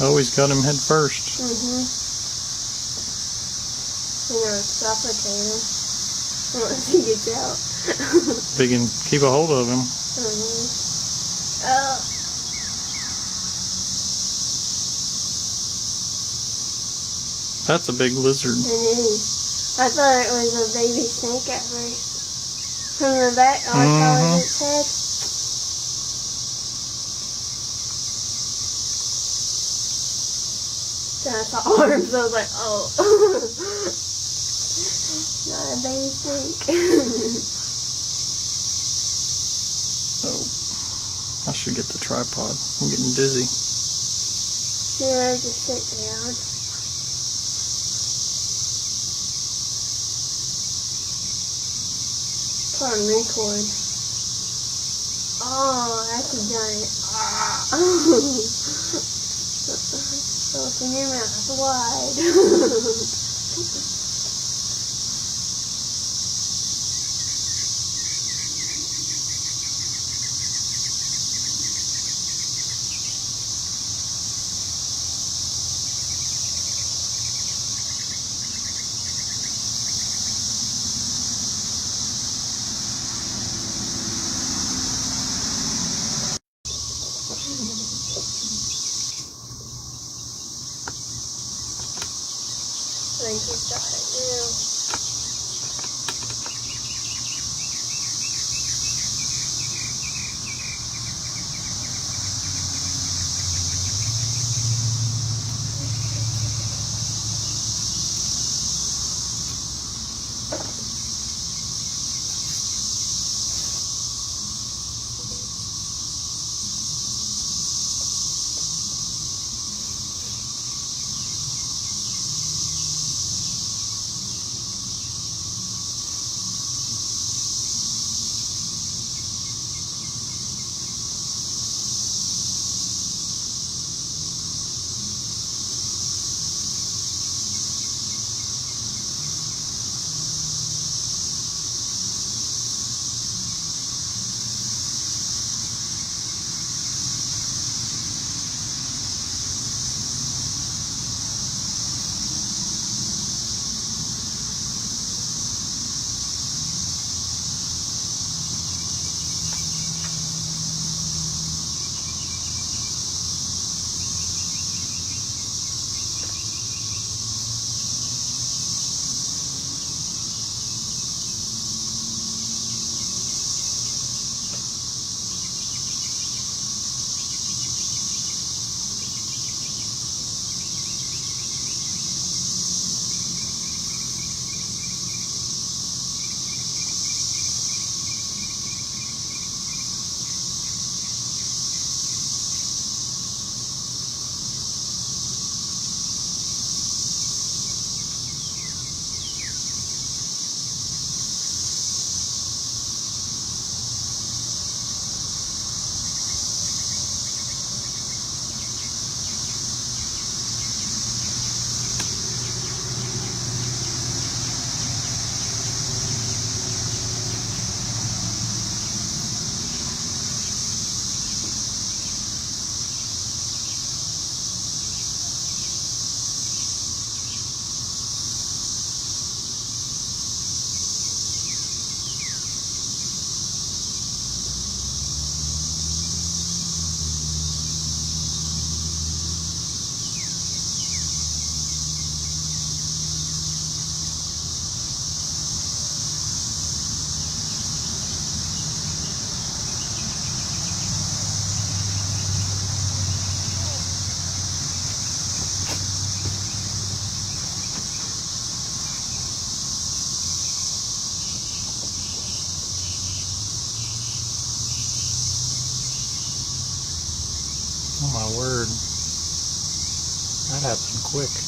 Always got him head first. Mhm. You know, suffocate him once he gets out. If he can keep a hold of him. Mhm. Oh. That's a big lizard. It is. I thought it was a baby snake at first. From the back, I saw Mhm. was its head. I saw arms, I was like, oh. Not a baby snake. oh. I should get the tripod. I'm getting dizzy. yeah, just sit down. Put on record. Oh, that's a giant. Ah. Open your mouth wide. got it now. My word. That happened quick.